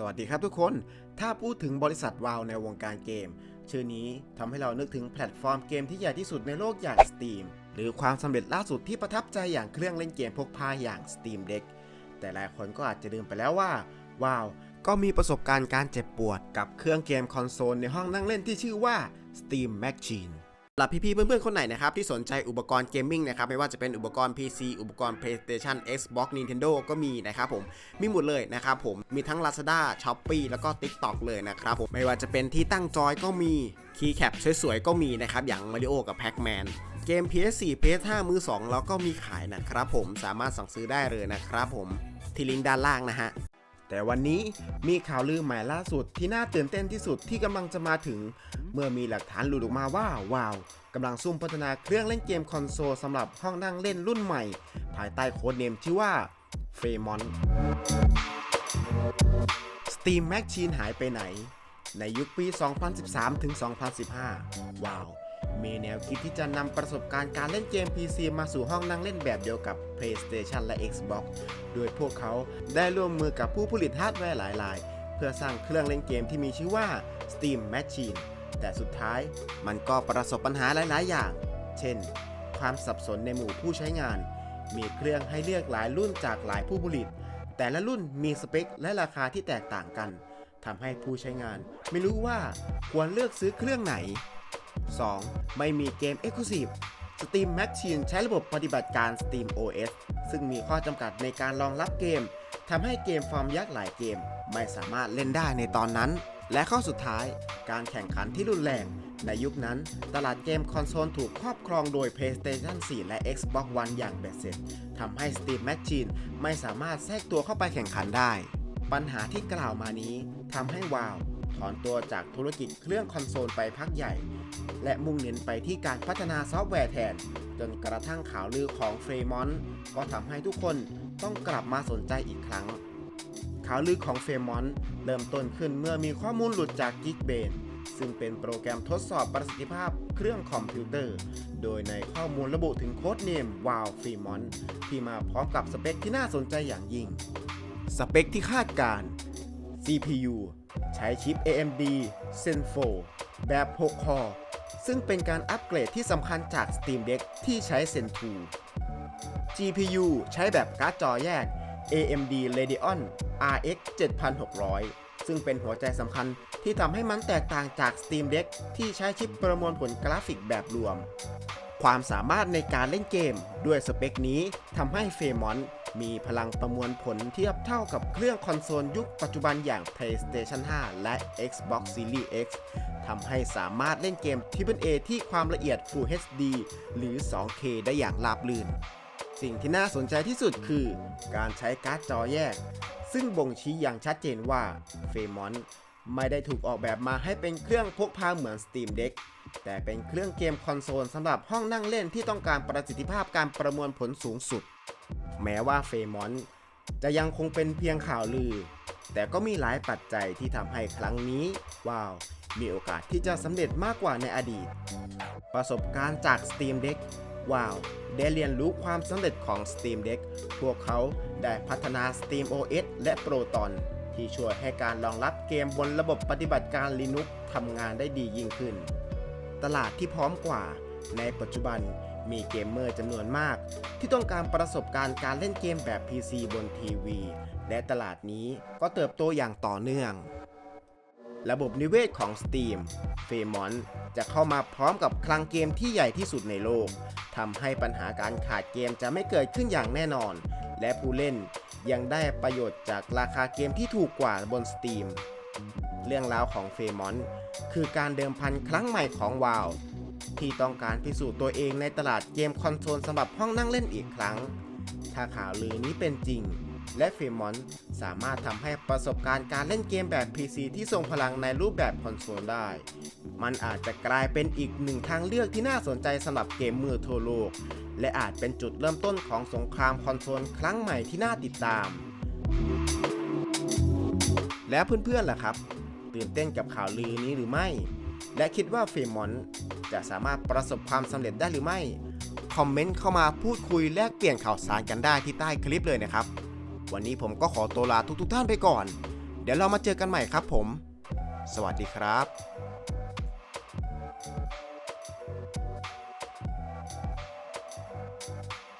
สวัสดีครับทุกคน ถ้าพูดถึงบริษัทวาวในวงการเกม ชื่อนี้ทำให้เรานึกถึงแพลตฟอร์มเกมที่ใหญ่ที่สุดในโลกอย่าง Steam หรือความสำเร็จล่าสุดที่ประทับใจอย่างเครื่องเล่นเกมพกพาอย่าง Steam Deck แต่หลายคนก็อาจจะลืมไปแล้วว่าวาวก็มีประสบการณ์การเจ็บปวดกับเครื่องเกมคอนโซลในห้องนั่งเล่นที่ชื่อว่า Steam Machine หรับพี่ๆเพื่อนๆ คนไหนนะครับที่สนใจอุปกรณ์เกมมิ่งนะครับไม่ว่าจะเป็นอุปกรณ์ PC อุปกรณ์ PlayStation Xbox Nintendo ก็มีนะครับผมมีหมดเลยนะครับผมมีทั้ง Lazada Shopee แล้วก็ TikTok เลยนะครับผมไม่ว่าจะเป็นที่ตั้งจอยก็มีคีย์แคปสวยๆ ก็มีนะครับอย่าง Mario กับ Pac-Man เกม PS4 PS5 มือ2แล้วก็มีขายนะครับผมสามารถสั่งซื้อได้เลยนะครับผมที่ลิงก์ด้านล่างนะฮะ แต่วันนี้มีข่าวลือใหม่ล่าสุดที่น่าตื่นเต้นที่สุดที่กำลังจะมาถึง เมื่อมีหลักฐานหลุดออกมาว่าว้าวกำลังซุ่มพัฒนาเครื่องเล่นเกมคอนโซลสำหรับห้องนั่งเล่นรุ่นใหม่ ภายใต้โค้ดเนมชื่ว่า f r e m o n Steam Machine หายไปไหน ในยุคปี 2013 ถึง 2015 ว้าว มีแนวคิดที่จะนำประสบการณ์การเล่นเกม PC มาสู่ห้องนั่งเล่นแบบเดียวกับ PlayStation และ Xbox โดยพวกเขาได้ร่วมมือกับผู้ผลิตฮาร์ดแวร์หลายราย เพื่อสร้างเครื่องเล่นเกมที่มีชื่อว่า Steam Machine แต่สุดท้ายมันก็ประสบปัญหาหลาย ๆ อย่าง เช่น ความสับสนในหมู่ผู้ใช้งาน มีเครื่องให้เลือกหลายรุ่นจากหลายผู้ผลิต แต่ละรุ่นมีสเปคและราคาที่แตกต่างกันทำให้ผู้ใช้งาน ไม่รู้ว่าควรเลือกซื้อเครื่องไหน 2. ไม่มีเกม Exclusive Steam Machine ใช้ระบบปฏิบัติการ Steam OS ซึ่งมีข้อจำกัดในการรองรับเกมทำให้เกมฟอร์มยักษ์หลายเกม ไม่สามารถเล่นได้ในตอนนั้น และข้อสุดท้าย การแข่งขันที่รุนแรง ในยุคนั้น ตลาดเกมคอนโซลถูกครอบครองโดย PlayStation 4 และ Xbox One อย่างเบ็ดเสร็จทำให้ Steam Machine ไม่สามารถแทรกตัวเข้าไปแข่งขันได้ ปัญหาที่กล่าวมานี้ทำให้วาว ถอนตัวจากธุรกิจเครื่องคอนโซลไปพักใหญ่ และมุ่งเน้นไปที่การพัฒนาซอฟต์แวร์แทน จนกระทั่งข่าวลือของเฟรมอนก็ทำให้ทุกคนต้องกลับมาสนใจอีกครั้ง ข่าวลือของเฟรมอนเริ่มต้นขึ้นเมื่อมีข้อมูลหลุดจาก Geekbench ซึ่งเป็นโปรแกรมทดสอบประสิทธิภาพเครื่องคอมพิวเตอร์ โดยในข้อมูลระบุถึงโค้ดเนม WoW f r e m o n ที่มาพร้อมกับสเปคที่น่าสนใจอย่างยิ่ง สเปคที่คาดการ CPU ใช้ชิป AMD Zen 4แบบ 6 คอร์ซึ่งเป็นการอัปเกรดที่สำคัญจาก Steam Deck ที่ใช้ Zen 2 GPU ใช้แบบการ์ดจอแยก AMD Radeon RX 7600 ซึ่งเป็นหัวใจสำคัญที่ทำให้มันแตกต่างจาก Steam Deck ที่ใช้ชิปประมวลผลกราฟิกแบบรวม ความสามารถในการเล่นเกมด้วยสเปคนี้ทำให้เฟมอน มีพลังประมวลผลเทียบเท่ากับเครื่องคอนโซลยุคปัจจุบันอย่าง PlayStation 5 และ Xbox Series X ทำให้สามารถเล่นเกม Triple A ที่ความละเอียด Full HD หรือ 2K ได้อย่างราบรื่น สิ่งที่น่าสนใจที่สุดคือ การใช้การ์ดจอแยก ซึ่งบ่งชี้อย่างชัดเจนว่าเฟมอนไม่ได้ถูกออกแบบมาให้เป็นเครื่องพกพาเหมือน Steam Deck แต่เป็นเครื่องเกมคอนโซลสำหรับห้องนั่งเล่นที่ต้องการประสิทธิภาพการประมวลผลสูงสุด แม้ว่าเฟมอนจะยังคงเป็นเพียงข่าวลือ แต่ก็มีหลายปัจจัยที่ทำให้ครั้งนี้ว้าว มีโอกาสที่จะสำเร็จมากกว่าในอดีต ประสบการณ์จาก Steam Deck ว้าวได้เรียนรู้ความสำเร็จของ Steam Deck พวกเขาได้พัฒนา Steam OS และ Proton ที่ช่วยให้การรองรับเกมบนระบบปฏิบัติการ Linux ทำงานได้ดียิ่งขึ้น ตลาดที่พร้อมกว่า ในปัจจุบันมีเกมเมอร์จำนวนมาก ที่ต้องการประสบการณ์การเล่นเกมแบบ PC บนทีวี และตลาดนี้ก็เติบโตอย่างต่อเนื่อง ระบบนิเวศของ Steam f a m o n จะเข้ามาพร้อมกับคลังเกมที่ใหญ่ที่สุดในโลกทำให้ปัญหาการขาดเกมจะไม่เกิดขึ้นอย่างแน่นอน และผู้เล่นยังได้ประโยชน์จากราคาเกมที่ถูกกว่าบน Steam เรื่องราวของเฟมอนคือการเดิมพันครั้งใหม่ของวาว ที่ต้องการพิสูจน์ตัวเองในตลาดเกมคอนโซลสำหรับห้องนั่งเล่นอีกครั้ง ถ้าข่าวลือนี้เป็นจริง และเฟมอนสามารถทำให้ประสบการณ์การเล่นเกมแบบ PC ที่ทรงพลังในรูปแบบคอนโซลได้ มันอาจจะกลายเป็นอีกหนึ่งทางเลือกที่น่าสนใจสำหรับเกมมือทั่วโลก และอาจเป็นจุดเริ่มต้นของสงครามคอนโซลครั้งใหม่ที่น่าติดตาม แล้วเพื่อนๆล่ะครับ ตื่นเต้นกับข่าวลือนี้หรือไม่ และคิดว่าเฟมอนจะสามารถประสบความสำเร็จได้หรือไม่ คอมเมนต์เข้ามาพูดคุยแลกเปลี่ยนข่าวสารกันได้ที่ใต้คลิปเลยนะครับ วันนี้ผมก็ขอตัวลาทุกๆท่านไปก่อน เดี๋ยวเรามาเจอกันใหม่ครับผม สวัสดีครับ